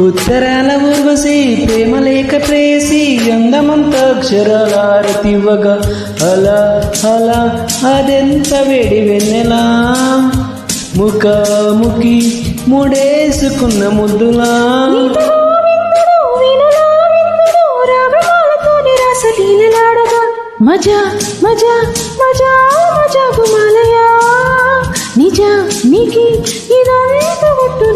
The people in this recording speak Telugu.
ఉత్తరాల ఊర్వశి ప్రేమ లేఖ ప్రేసి అందమంత అక్షరాలారతివ్వగా అలా అలా అదెంత వేడి వెన్నెలా? ముఖాముఖి ముడేసుకున్న ముద్దులా? మజా మజా మజా మజా గుమాలయా? నిజా నీకి ఇదంతా ఒట్టు